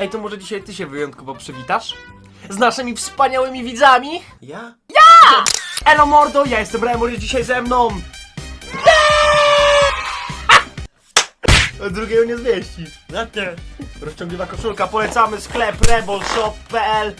Ej, to może dzisiaj ty się wyjątkowo przywitasz? Z naszymi wspaniałymi widzami? Ja? Elo mordo, ja jestem Remor, jest dzisiaj ze mną! Drugiego nie zmieścisz. Na ty. Rozciągliwa koszulka, polecamy sklep rebolshop.pl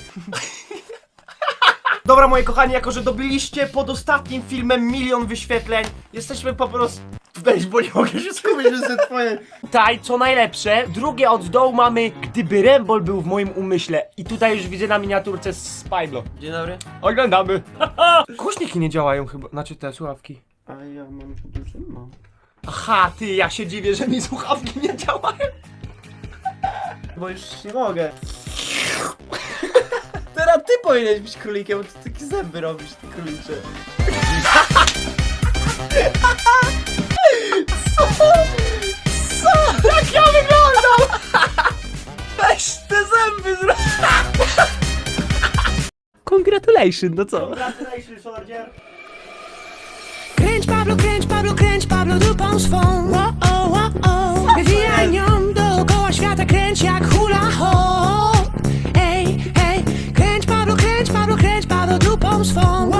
Dobra moi kochani, jako że dobiliście pod ostatnim filmem milion wyświetleń, jesteśmy po prostu... Weź, bo nie mogę się skupić, że te twoje... Tutaj, co najlepsze, drugie od dołu mamy Gdyby Rembol był w moim umyśle I tutaj już widzę na miniaturce z Pablo Dzień dobry. Oglądamy Głośniki nie działają chyba, znaczy te słuchawki A ja mam podłączony? Mam. Aha, ty, ja się dziwię, że mi słuchawki nie działają Bo już nie mogę. Teraz ty powinieneś być królikiem, bo ty takie zęby robisz, ty królicze. by zrobił? Congratulations, no co? Congratulations, soldier. Kręć Pablo, kręć Pablo, kręć Pablo dupą swą. Nią dookoła świata, kręć jak hula ho. Ej, ej, kręć Pablo, kręć Pablo, kręć Pablo dupą swą.